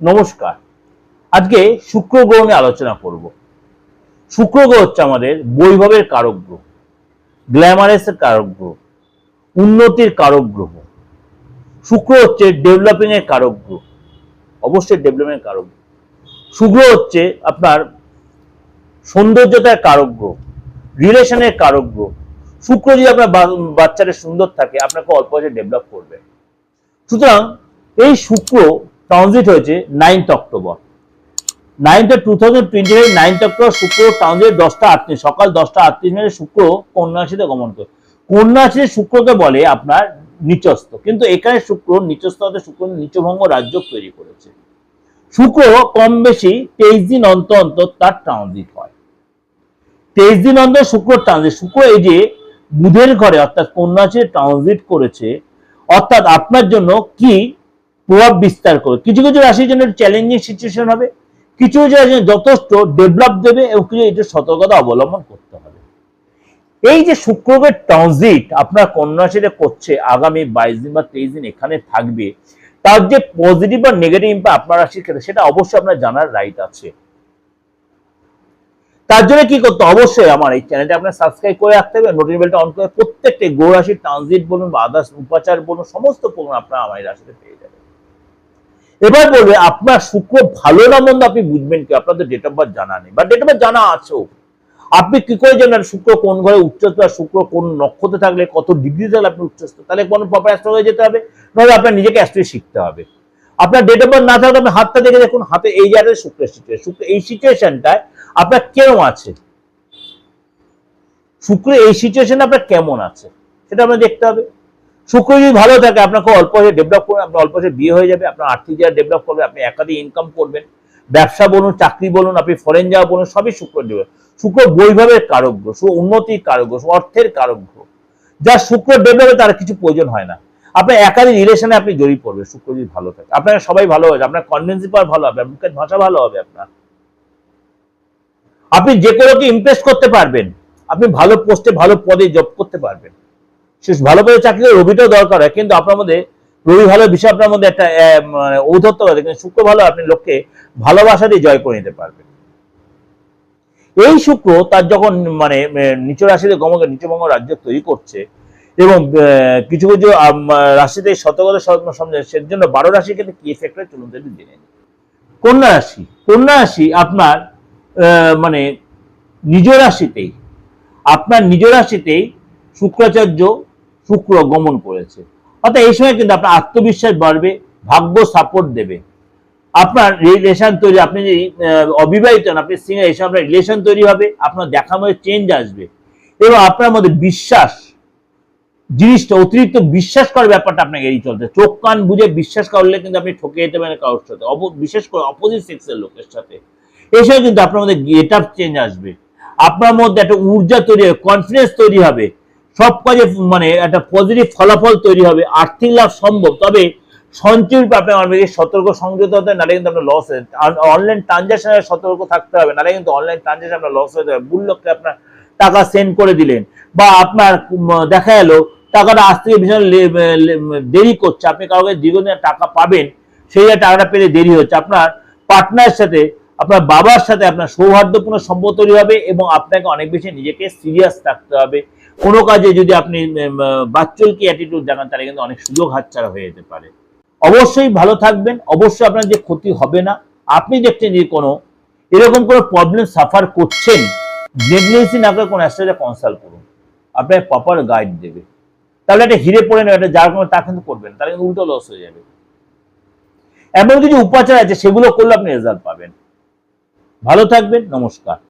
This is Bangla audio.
নমস্কার। আজকে শুক্র গ্রহ নিয়ে আলোচনা করব। শুক্র গ্রহ হচ্ছে আমাদের বৈভবের কারক গ্রহ গ্ল্যামারাসের কারক গ্রহ উন্নতির কারক গ্রহ শুক্র হচ্ছে ডেভেলপিং এর কারক গ্রহ অবশ্যই ডেভেলপমেন্টের কারক শুক্র হচ্ছে আপনার সৌন্দর্যতার কারক গ্রহ রিলেশনের কারক গ্রহ শুক্র যদি আপনার বাচ্চাটা সুন্দর থাকে, আপনাকে অল্প বয়সে ডেভেলপ করবে। সুতরাং এই শুক্র ট্রানজিট হয়েছে ninth October. Ninth two thousand twenty five ninth October শুক্র ট্রানজিট দশটা আটত্রিশ, সকাল দশটা আটত্রিশ মিনিটে শুক্র কন্যা গমন করে। কন্যা শুক্রকে বলে আপনার নিচস্থ। কিন্তু এখানে শুক্র নিচস্থ হতে শুক্র নিচভঙ্গ রাজ্য তৈরি করেছে। শুক্র কম বেশি তেইশ দিন অন্তর অন্তর তার ট্রানজিট হয়। তেইশ দিন অন্তর শুক্র ট্রানজিট। শুক্র এই যে বুধের ঘরে অর্থাৎ কন্যা ট্রানজিট করেছে, অর্থাৎ আপনার জন্য কি প্রভাব বিস্তার করবে। কিছু কিছু রাশির জন্য চ্যালেঞ্জিং সিচুয়েশন হবে, কিছু কিছু রাশির যথেষ্ট ডেভেলপ দেবে এবং কিছু একটু সতর্কতা অবলম্বন করতে হবে। এই যে শুক্রবের ট্রানজিট আপনার কন্যা রাশিতে করছে, আগামী বাইশ দিন বা তেইশ দিন এখানে থাকবে, তার যে পজিটিভ বা নেগেটিভ ইম্প্যাক্ট আপনার রাশির ক্ষেত্রে, সেটা অবশ্যই আপনার জানার রাইট আছে। তার জন্য কি করতে অবশ্যই আমার এই চ্যানেলটা আপনার সাবস্ক্রাইব করে রাখতে হবে নোটিফিকেশন বেলটা অন করে প্রত্যেকটা গো রাশির ট্রানজিট বলুন বা আদার্স উপাচার বলুন, সমস্ত প্রোগ্রাম আপনারা আমার রাশিতে পেয়ে যাবেন। এবার বলবে, আপনার শুক্র ভালো না মন্দ আপনি বুঝবেন কি? আপনাদের ডেট অফ বার্থ জানা নেই। বা ডেট অফ বার্থ জানা আছেও আপনি কি করে জানেন শুক্র কোন ঘরে উচ্চস্থ আর শুক্র কোন নক্ষত্রে থাকলে কত ডিগ্রি থাকলে আপনি উচ্চস্থ? তাহলে কোনো প্রপার অ্যাস্ট্রোলজি যেতে হবে। নইলে আপনার নিজেকে অ্যাস্ট্রোলজি শিখতে হবে। আপনার ডেট অফ বার্থ না থাকলে আপনি হাতটা দেখে দেখুন, হাতে এই জায়গায় শুক্রের সিচুয়েশন শুক্র এই সিচুয়েশনটায় আপনার কেমন আছে? শুক্র এই সিচুয়েশনে আপনার কেমন আছে? সেটা আপনার দেখতে হবে। শুক্র যদি ভালো থাকে, আপনাকে অল্প বয়সে ডেভেলপ করবেন আপনার অল্প বয়সে বিয়ে হয়ে যাবে, আপনার আর্থিক জায়গা ডেভেলপ করবে, আপনি একাধিক ইনকাম করবেন। ব্যবসা বলুন, চাকরি বলুন, আপনি ফরেন যাওয়া বলুন, সবই শুক্র দেবে। শুক্র বৈভবের গ্রহ শুক্র উন্নতির কারক গ্রহ অর্থের কারক গ্রহ যা শুক্র ডেভেলপে তার কিছু প্রয়োজন হয় না। আপনার একাধিক রিলেশনে আপনি জড়িয়ে পড়বে শুক্র যদি ভালো থাকে। আপনার সবাই ভালো হবে আপনার কনভেন্সি পাওয়ার ভালো হবে মুখের ভাষা ভালো হবে আপনার। আপনি যে কোনোকে ইমপ্রেস করতে পারবেন। আপনি ভালো পোস্টে ভালো পদে জব করতে পারবেন। সে ভালো পদে চাকরি করে রবিটাও দরকার হয়, কিন্তু আপনার মধ্যে রবি ভালো বিষয় আপনার মধ্যে একটা মানে ঔদ্ধত্য আছে, কিন্তু শুক্র ভালো আপনি লোককে ভালোবাসা দিয়ে জয় করে নিতে পারবেন। এই শুক্র তার যখন মানে নিচ রাশিতে গমকে নিচবঙ্গ রাজ্য তৈরি করছে, এবং কিছু কিছু রাশিতে সতর্কতা সম- সমঝে সেজন্য বারো রাশির ক্ষেত্রে কি এফেক্ট হয় চলুন যদি জেনে কন্যা রাশি কন্যা রাশি আপনার মানে নিজ রাশিতেই, আপনার নিজ রাশিতেই শুক্রাচার্য শুক্র গমন করেছে। অর্থাৎ এই সময় কিন্তু আপনার আত্মবিশ্বাস বাড়বে ভাগ্য সাপোর্ট দেবে। আপনার রিলেশন তৈরি আপনি আহ, অবিবাহিত আপনি এই সময় আপনার রিলেশন তৈরি হবে আপনার দেখার মধ্যে চেঞ্জ আসবে। এবং আপনার মধ্যে বিশ্বাস জিনিসটা অতিরিক্ত বিশ্বাস করার ব্যাপারটা আপনাকে এড়িয়ে চলতে চোখ কান বুঝে বিশ্বাস করলে কিন্তু আপনি ঠকে যেতে পারেন কারোর সাথে। বিশেষ করে অপোজিট সেক্সের লোকের সাথে। এসব কিন্তু আপনার মধ্যে গেট আপ চেঞ্জ আসবে। আপনার মধ্যে একটা ঊর্জা তৈরি হবে কনফিডেন্স তৈরি হবে। সব কাজে মানে একটা পজিটিভ ফলাফল তৈরি হবে, আর্থিক লাভ সম্ভব। তবে সঞ্চয় আপনি অনেক সতর্ক, সংযত হতে নাহলে কিন্তু আপনার লস হয়ে অনলাইন ট্রানজাকশনে সতর্ক থাকতে হবে, নাহলে কিন্তু অনলাইন ট্রানজাকশন আপনার লস হয়ে যাবে। ভুল লোককে আপনার টাকা সেন্ড করে দিলেন বা আপনার দেখা গেল টাকাটা আজ থেকে ভীষণ দেরি করছে। আপনি কাউকে দীর্ঘদিনের টাকা পাবেন, সেই টাকাটা পেলে দেরি হচ্ছে। আপনার পার্টনারের সাথে, আপনার বাবার সাথে আপনার সৌহার্দ্যপূর্ণ সম্পর্ক তৈরি হবে এবং আপনাকে অনেক বেশি নিজেকে সিরিয়াস থাকতে হবে। কোনো কাজে যদি আপনি বাচ্চলকি অ্যাটিটিউড দেখান, তাহলে কিন্তু অনেক সুযোগ হাতছাড়া হয়ে যেতে পারে। অবশ্যই ভালো থাকবেন। অবশ্যই আপনার যে ক্ষতি হবে না, আপনি দেখছেন যে কোনো, এরকম কোনো প্রবলেম সাফার করছেন নেগলেন্সি না করে কোনো অ্যাস্ট্রোলজার কনসাল্ট করুন। আপনার প্রপার গাইড দেবে। তাহলে একটা হিরে পড়ে নেবে, একটা যার কোনো, তা কিন্তু করবেন তাহলে কিন্তু উল্টো লস হয়ে যাবে। এমন কিছু উপাচার আছে, সেগুলো করলে আপনি রেজাল্ট পাবেন। ভালো থাকবেন, নমস্কার।